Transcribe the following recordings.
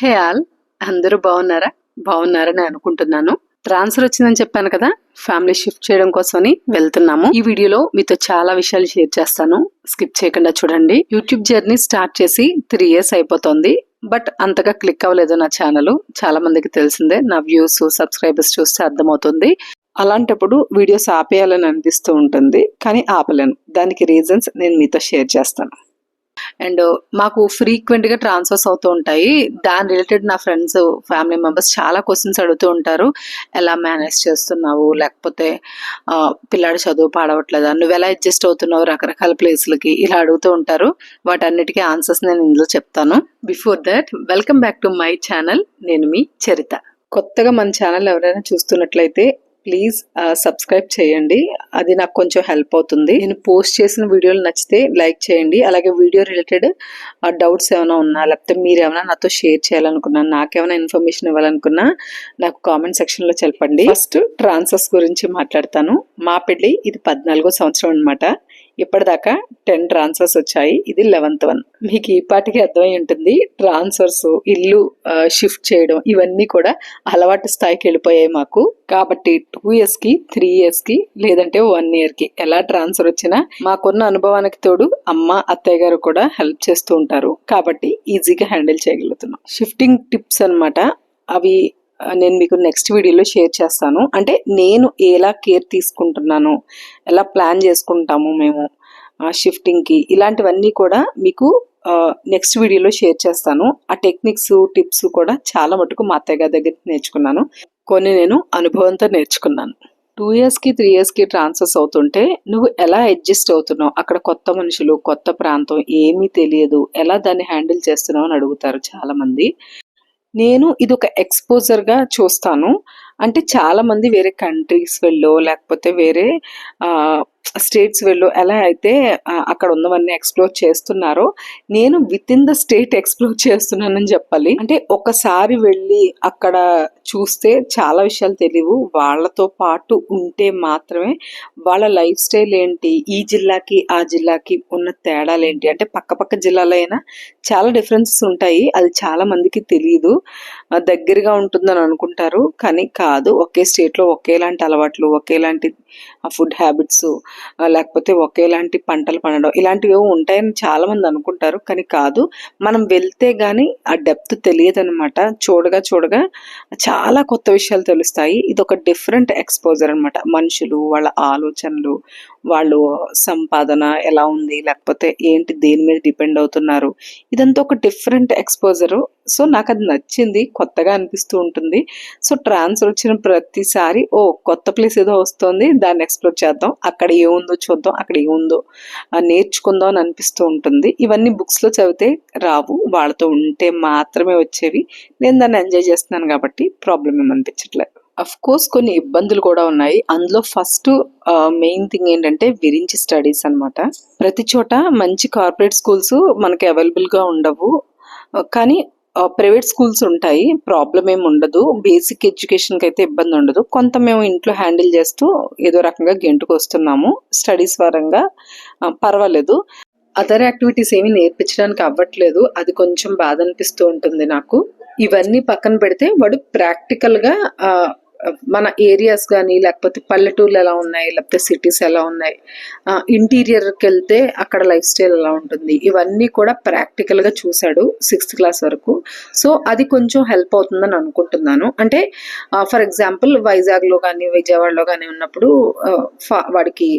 Hey all అందరూ బాగున్నారా? బాగున్నారని అనుకుంటున్నాను. ట్రాన్స్ఫర్ వచ్చిందని చెప్పాను కదా ఫ్యామిలీ షిఫ్ట్ చేయడం కోసమని వెళ్తున్నాము. ఈ వీడియోలో మీతో చాలా విషయాలు షేర్ చేస్తాను. స్కిప్ చేయకుండా చూడండి. యూట్యూబ్ జర్నీ స్టార్ట్ చేసి త్రీ ఇయర్స్ అయిపోతుంది. బట్ అంతగా క్లిక్ అవ్వలేదు నా ఛానల్ చాలా మందికి తెలిసిందే నా వ్యూస్ సబ్స్క్రైబర్స్ చూస్తే అర్థమవుతుంది. అలాంటప్పుడు వీడియోస్ ఆపేయాలని అనిపిస్తూ ఉంటుంది కానీ ఆపలేను. దానికి రీజన్స్ నేను మీతో షేర్ చేస్తాను. అండ్ మాకు ఫ్రీక్వెంట్గా ట్రాన్స్ఫర్స్ అవుతూ ఉంటాయి. దాని రిలేటెడ్ నా ఫ్రెండ్స్ ఫ్యామిలీ మెంబర్స్ చాలా క్వశ్చన్స్ అడుగుతూ ఉంటారు. ఎలా మేనేజ్ చేస్తున్నావు? లేకపోతే పిల్లాడు చదువు పాడవట్లేదా? నువ్వు ఎలా అడ్జస్ట్ అవుతున్నావు? రకరకాల ప్లేస్లకి ఇలా అడుగుతూ ఉంటారు. వాటన్నిటికీ ఆన్సర్స్ నేను ఇందులో చెప్తాను. Before that welcome back to my channel నేను మీ చరిత. కొత్తగా మన ఛానల్ ఎవరైనా చూస్తున్నట్లయితే ప్లీజ్ సబ్స్క్రైబ్ చేయండి. అది నాకు కొంచెం హెల్ప్ అవుతుంది. నేను పోస్ట్ చేసిన వీడియోలు నచ్చితే లైక్ చేయండి. అలాగే వీడియో రిలేటెడ్ డౌట్స్ ఏమైనా ఉన్నా లేకపోతే మీరు ఏమైనా నాతో షేర్ చేయాలనుకున్నా నాకేమైనా ఇన్ఫర్మేషన్ ఇవ్వాలనుకున్నా నాకు కామెంట్ సెక్షన్లో చెప్పండి. ఫస్ట్ ట్రాన్స్ఫర్స్ గురించి మాట్లాడతాను. మా పెళ్ళి ఇది పద్నాలుగో సంవత్సరం అనమాట ఇప్పటిదాకా టెన్ ట్రాన్స్ఫర్స్ వచ్చాయి. ఇది లెవెన్త్ వన్. మీకు ఈ పాటికి అర్థమై ఉంటుంది. ట్రాన్స్ఫర్స్ ఇల్లు షిఫ్ట్ చేయడం ఇవన్నీ కూడా అలవాటు స్థాయికి వెళ్ళిపోయాయి మాకు. కాబట్టి టూ ఇయర్స్కి త్రీ ఇయర్స్కి లేదంటే వన్ ఇయర్కి ఎలా ట్రాన్స్ఫర్ వచ్చినా మాకున్న అనుభవానికి తోడు అమ్మ అత్తయ్య గారు కూడా హెల్ప్ చేస్తూ ఉంటారు. కాబట్టి ఈజీగా హ్యాండిల్ చేయగలుగుతున్నాం. షిఫ్టింగ్ టిప్స్ అన్నమాట. అవి నేను మీకు నెక్స్ట్ వీడియోలో షేర్ చేస్తాను. అంటే నేను ఎలా కేర్ తీసుకుంటున్నాను ఎలా ప్లాన్ చేసుకుంటాము మేము షిఫ్టింగ్కి ఇలాంటివన్నీ కూడా మీకు నెక్స్ట్ వీడియోలో షేర్ చేస్తాను. ఆ టెక్నిక్స్ టిప్స్ కూడా చాలా మటుకు మా అత్తయ్య గారి దగ్గర నేర్చుకున్నాను. కొన్ని నేను అనుభవంతో నేర్చుకున్నాను. టూ ఇయర్స్కి త్రీ ఇయర్స్కి ట్రాన్స్ఫర్స్ అవుతుంటే నువ్వు ఎలా అడ్జస్ట్ అవుతున్నావు? అక్కడ కొత్త మనుషులు కొత్త ప్రాంతం ఏమీ తెలియదు. ఎలా దాన్ని హ్యాండిల్ చేస్తున్నావు అని అడుగుతారు చాలా మంది నేను ఇది ఒక ఎక్స్పోజర్గా చూస్తాను. అంటే చాలా మంది వేరే కంట్రీస్ వెళ్ళో లేకపోతే వేరే స్టేట్స్ వెళ్ళు. ఎలా అయితే అక్కడ ఉన్నవన్నీ ఎక్స్ప్లోర్ చేస్తున్నారో నేను with in the state explore చేస్తున్నానని చెప్పాలి. అంటే ఒకసారి వెళ్ళి అక్కడ చూస్తే చాలా విషయాలు తెలియవు వాళ్ళతో పాటు ఉంటే మాత్రమే వాళ్ళ లైఫ్ స్టైల్ ఏంటి ఈ జిల్లాకి ఆ జిల్లాకి ఉన్న తేడాలు ఏంటి. అంటే పక్క పక్క జిల్లాలైనా చాలా డిఫరెన్సెస్ ఉంటాయి. అది చాలా మందికి తెలియదు దగ్గరగా ఉంటుందని అనుకుంటారు. కానీ కాదు ఒకే స్టేట్లో ఒకేలాంటి అలవాట్లు ఒకేలాంటి ఆ ఫుడ్ హ్యాబిట్స్ లేకపోతే ఒకేలాంటి పంటలు పండడం ఇలాంటివి ఏవో ఉంటాయని చాలా మంది అనుకుంటారు. కానీ కాదు మనం వెళ్తే కానీ ఆ డెప్త్ తెలియదు అనమాట చూడగా చూడగా చాలా కొత్త విషయాలు తెలుస్తాయి. ఇది ఒక డిఫరెంట్ ఎక్స్పోజర్ అన్నమాట. మనుషులు వాళ్ళ ఆలోచనలు వాళ్ళు సంపాదన ఎలా ఉంది లేకపోతే ఏంటి దేని మీద డిపెండ్ అవుతున్నారు. ఇదంతా ఒక డిఫరెంట్ ఎక్స్పోజర్. సో నాకు అది నచ్చింది కొత్తగా అనిపిస్తూ ఉంటుంది. సో ట్రాన్స్ఫర్ వచ్చిన ప్రతిసారి ఓ కొత్త ప్లేస్ ఏదో వస్తుంది దాన్ని ఎక్స్ప్లోర్ చేద్దాం. అక్కడ ఏముందో చూద్దాం. అక్కడ ఏముందో నేర్చుకుందాం అని అనిపిస్తూ ఉంటుంది. ఇవన్నీ బుక్స్లో లో చదివితే రావు. వాళ్ళతో ఉంటే మాత్రమే వచ్చేవి. నేను దాన్ని ఎంజాయ్ చేస్తున్నాను కాబట్టి ప్రాబ్లం ఏమనిపించట్లేదు అఫ్ కోర్స్ కొన్ని ఇబ్బందులు కూడా ఉన్నాయి. అందులో ఫస్ట్ మెయిన్ థింగ్ ఏంటంటే విరించి స్టడీస్ అన్నమాట. ప్రతి చోట మంచి కార్పొరేట్ స్కూల్స్ మనకి అవైలబుల్గా ఉండవు. కానీ ప్రైవేట్ స్కూల్స్ ఉంటాయి. ప్రాబ్లం ఏమి ఉండదు. బేసిక్ ఎడ్యుకేషన్కి అయితే ఇబ్బంది ఉండదు. కొంత మేము ఇంట్లో హ్యాండిల్ చేస్తూ ఏదో రకంగా గెంటుకు వస్తున్నాము. స్టడీస్ పరంగా పర్వాలేదు. అదర్ యాక్టివిటీస్ ఏమి నేర్పించడానికి అవ్వట్లేదు. అది కొంచెం బాధ అనిపిస్తూ ఉంటుంది నాకు. ఇవన్నీ పక్కన పెడితే వాడు ప్రాక్టికల్గా మన ఏరియాస్ కానీ లేకపోతే పల్లెటూర్లు ఎలా ఉన్నాయి లేకపోతే సిటీస్ ఎలా ఉన్నాయి ఇంటీరియర్కి వెళ్తే అక్కడ లైఫ్ స్టైల్ ఎలా ఉంటుంది ఇవన్నీ కూడా ప్రాక్టికల్గా చూశాడు సిక్స్త్ క్లాస్ వరకు. సో అది కొంచెం హెల్ప్ అవుతుందని అనుకుంటున్నాను. అంటే ఫర్ ఎగ్జాంపుల్ వైజాగ్లో కానీ విజయవాడలో కానీ ఉన్నప్పుడు వాడికి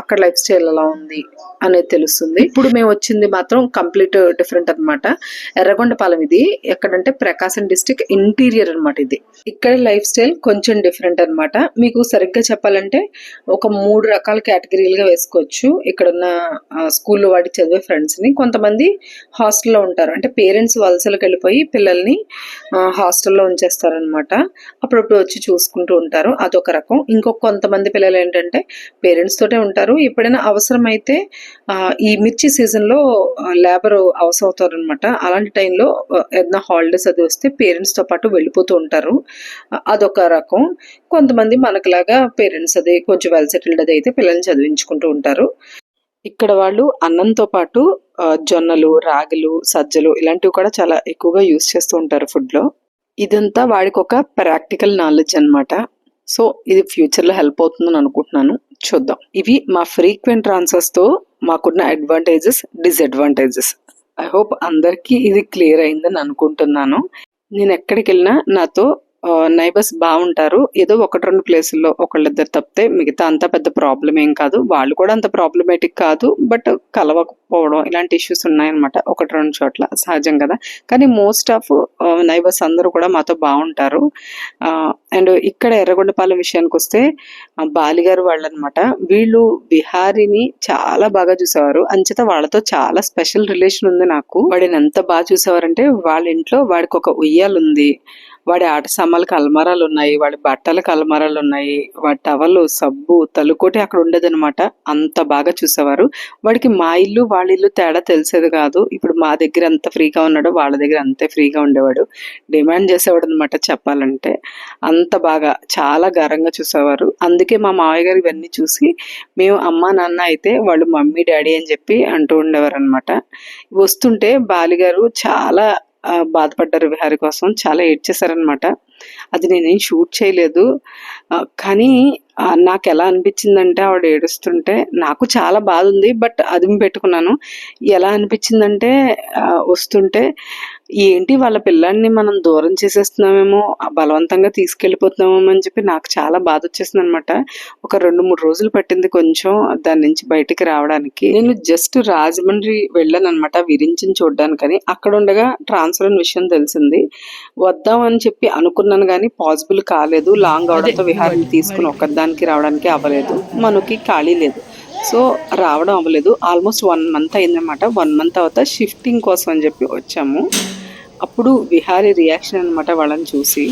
అక్కడ లైఫ్ స్టైల్ ఎలా ఉంది అనేది తెలుస్తుంది. ఇప్పుడు మేము వచ్చింది మాత్రం కంప్లీట్ డిఫరెంట్ అనమాట ఎర్రగొండపాలెం ఇది. ఎక్కడంటే ప్రకాశం డిస్టిక్ ఇంటీరియర్ అనమాట ఇది. ఇక్కడ లైఫ్ స్టైల్ కొంచెం డిఫరెంట్ అన్నమాట. మీకు సరిగ్గా చెప్పాలంటే ఒక మూడు రకాల కేటగిరీలుగా వేసుకోవచ్చు. ఇక్కడున్న స్కూల్లో వాడి చదివే ఫ్రెండ్స్ని. కొంతమంది హాస్టల్లో ఉంటారు. అంటే పేరెంట్స్ వలసలకు వెళ్ళిపోయి పిల్లల్ని హాస్టల్లో ఉంచేస్తారనమాట అప్పుడప్పుడు వచ్చి చూసుకుంటూ ఉంటారు. అదొక రకం. ఇంకొక కొంతమంది పిల్లలు ఏంటంటే పేరెంట్స్ తోటే ఉంటారు. ఎప్పుడైనా అవసరమైతే అయితే ఈ మిర్చి సీజన్లో లేబర్ అవసరం అవుతారనమాట అలాంటి టైంలో ఏదైనా హాలిడేస్ అది వస్తే పేరెంట్స్తో పాటు వెళ్ళిపోతూ ఉంటారు. అదొక రకం. కొంతమంది మనకులాగా పేరెంట్స్ అది కొంచెం వెల్ సెటిల్డ్ అది అయితే పిల్లల్ని చదివించుకుంటూ ఉంటారు. ఇక్కడ వాళ్ళు అన్నంతో పాటు జొన్నలు రాగులు సజ్జలు ఇలాంటివి కూడా చాలా ఎక్కువగా యూస్ చేస్తూ ఉంటారు ఫుడ్లో. ఇదంతా వాడికి ఒక ప్రాక్టికల్ నాలెడ్జ్ అన్నమాట. సో ఇది ఫ్యూచర్లో హెల్ప్ అవుతుందని అనుకుంటున్నాను. చూద్దాం. ఇవి మా ఫ్రీక్వెంట్ ట్రాన్స్ఫర్స్తో మాకున్న అడ్వాంటేజెస్ డిసడ్వాంటేజెస్ ఐ హోప్ అందరికీ ఇది క్లియర్ అయిందని అనుకుంటున్నాను. నేను ఎక్కడికి వెళ్ళినా నాతో నైబర్స్ బాగుంటారు ఏదో ఒకటి రెండు ప్లేసుల్లో ఒకళ్ళిద్దరు తప్పితే మిగతా అంత పెద్ద ప్రాబ్లం ఏం కాదు. వాళ్ళు కూడా అంత ప్రాబ్లమేటిక్ కాదు. బట్ కలవకపోవడం ఇలాంటి ఇష్యూస్ ఉన్నాయన్నమాట. ఒకటి రెండు చోట్ల సహజం కదా. కానీ మోస్ట్ ఆఫ్ నైబర్స్ అందరూ కూడా మాతో బాగుంటారు అండ్ ఇక్కడ ఎర్రగొండపాలెం విషయానికి వస్తే బాలిగారు వాళ్ళు అనమాట వీళ్ళు బిహారీని చాలా బాగా చూసేవారు. అంచేత వాళ్ళతో చాలా స్పెషల్ రిలేషన్ ఉంది నాకు. వాడిని ఎంత బాగా చూసేవారంటే వాళ్ళ ఇంట్లో వాడికి ఒక ఉయ్యాలు ఉంది వాడి ఆట సామాన్లకు అల్మారాలు ఉన్నాయి వాడి బట్టలకు అల్మారాలు ఉన్నాయి వాడి టవల్ సబ్బు తలుకోటి అక్కడ ఉండేదనమాట అంత బాగా చూసేవారు. వాడికి మా ఇల్లు వాళ్ళ ఇల్లు తేడా తెలిసేది కాదు. ఇప్పుడు మా దగ్గర ఎంత ఫ్రీగా ఉన్నాడో వాళ్ళ దగ్గర అంతే ఫ్రీగా ఉండేవాడు. డిమాండ్ చేసేవాడు అనమాట చెప్పాలంటే. అంత బాగా చాలా ఘరంగా చూసేవారు. అందుకే మా మావయ్య గారు ఇవన్నీ చూసి మేము అమ్మ నాన్న అయితే వాళ్ళు మమ్మీ డాడీ అని చెప్పి అంటూ ఉండేవారు అనమాట వస్తుంటే బాలిగారు చాలా బాధపడ్డారు విహారి కోసం. చాలా ఏడ్చేశారనమాట అది నేనేం షూట్ చేయలేదు. కానీ నాకు ఎలా అనిపించిందంటే ఆవిడ ఏడుస్తుంటే నాకు చాలా బాధ ఉంది బట్ అది పెట్టుకున్నాను. ఎలా అనిపించిందంటే వస్తుంటే ఏంటి వాళ్ళ పిల్లాడిని మనం దూరం చేసేస్తున్నామేమో బలవంతంగా తీసుకెళ్ళిపోతున్నామేమో అని చెప్పి నాకు చాలా బాధ వచ్చేసింది అనమాట ఒక రెండు మూడు రోజులు పట్టింది కొంచెం దాని నుంచి బయటికి రావడానికి. నేను జస్ట్ రాజమండ్రి వెళ్ళాను అనమాట విరించిని చూడడానికని. అక్కడ ఉండగా ట్రాన్స్ఫర్ అనే విషయం తెలిసింది. వద్దాం అని చెప్పి అనుకున్నాను కానీ పాసిబుల్ కాలేదు. లాంగ్ అవడంతో విహారాన్ని తీసుకుని వెళ్ళడానికి రావడానికి అవ్వలేదు. మనకి ఖాళీ లేదు. సో రావడం అవ్వలేదు. ఆల్మోస్ట్ వన్ మంత్ అయిందనమాట వన్ మంత్ తర్వాత షిఫ్టింగ్ కోసం అని చెప్పి వచ్చాము. అప్పుడు విహారీ రియాక్షన్ అనమాట వాళ్ళని చూసి.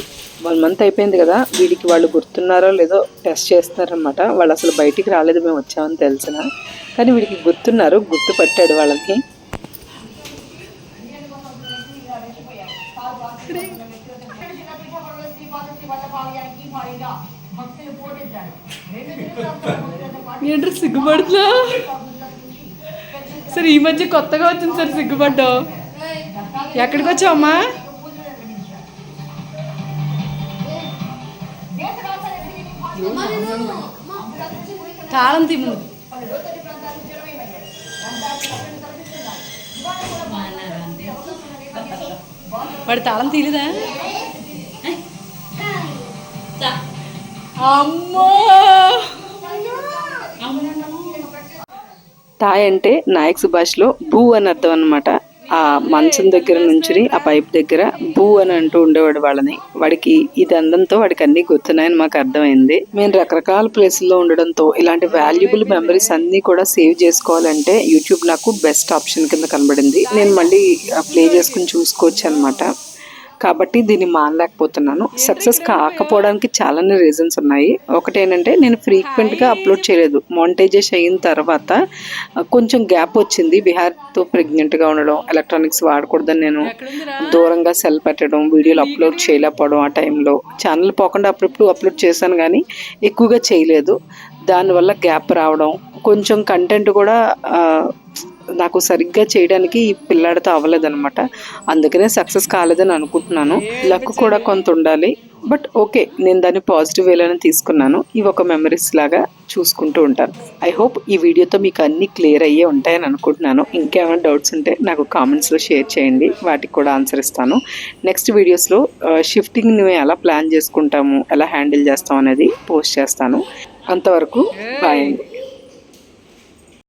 వన్ మంత్ అయిపోయింది కదా వీడికి వాళ్ళు గుర్తున్నారో లేదో టెస్ట్ చేస్తున్నారనమాట వాళ్ళు అసలు బయటికి రాలేదు మేము వచ్చామని తెలిసిన. కానీ వీడికి గుర్తున్నారు గుర్తుపట్టాడు వాళ్ళని ఏంట్రా సిగ్గుపడుతున్నా సరే ఈ మధ్య కొత్తగా వచ్చింది సార్ సిగ్గుపడ్డావు. ఎక్కడికి వచ్చావమ్మా? తాళం తీ వాడు తాళం తీలేదా? అమ్మో! తాయ్ అంటే నాయక్ సుభాష్లో భూ అని అర్థం అనమాట ఆ మంచం దగ్గర నుంచి ఆ పైప్ దగ్గర భూ అని అంటూ ఉండేవాడు వాళ్ళని. వాడికి ఇది అందంతో వాడికి అన్ని గుర్తున్నాయని మాకు అర్థమైంది. మేము రకరకాల ప్లేసుల్లో ఉండడంతో ఇలాంటి వాల్యుబుల్ మెమరీస్ అన్ని కూడా సేవ్ చేసుకోవాలంటే యూట్యూబ్ నాకు బెస్ట్ ఆప్షన్ కింద కనబడింది. నేను మళ్ళీ ప్లే చేసుకుని చూసుకోవచ్చు అనమాట కాబట్టి దీన్ని మానలేకపోతున్నాను. సక్సెస్ కాకపోవడానికి చాలానే రీజన్స్ ఉన్నాయి. ఒకటి ఏంటంటే నేను ఫ్రీక్వెంట్గా అప్లోడ్ చేయలేదు. మానిటైజేషన్ అయిన తర్వాత కొంచెం గ్యాప్ వచ్చింది. బిహార్తో ప్రెగ్నెంట్గా ఉండడం ఎలక్ట్రానిక్స్ వాడకూడదని నేను దూరంగా సెల్ పెట్టడం వీడియోలు అప్లోడ్ చేయలేకపోవడం ఆ టైంలో ఛానల్ పోకుండా అప్పుడప్పుడు అప్లోడ్ చేశాను కానీ ఎక్కువగా చేయలేదు. దానివల్ల గ్యాప్ రావడం కొంచెం కంటెంట్ కూడా నాకు సరిగ్గా చేయడానికి ఈ పిల్లాడితో అవ్వలేదన్నమాట. అందుకనే సక్సెస్ కాలేదని అనుకుంటున్నాను. లక్ కూడా కొంత ఉండాలి. బట్ ఓకే నేను దాన్ని పాజిటివ్ వేలోనే తీసుకున్నాను. ఇవి ఒక మెమరీస్ లాగా చూసుకుంటూ ఉంటాను. ఐ హోప్ ఈ వీడియోతో మీకు అన్ని క్లియర్ అయ్యే ఉంటాయని అనుకుంటున్నాను. ఇంకేమైనా డౌట్స్ ఉంటే నాకు కామెంట్స్లో షేర్ చేయండి. వాటికి కూడా ఆన్సర్ ఇస్తాను. నెక్స్ట్ వీడియోస్లో షిఫ్టింగ్ని ఎలా ప్లాన్ చేసుకుంటాము ఎలా హ్యాండిల్ చేస్తాం అనేది పోస్ట్ చేస్తాను. అంతవరకు బాయ్ అండి.